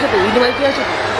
他ょっとお湯の。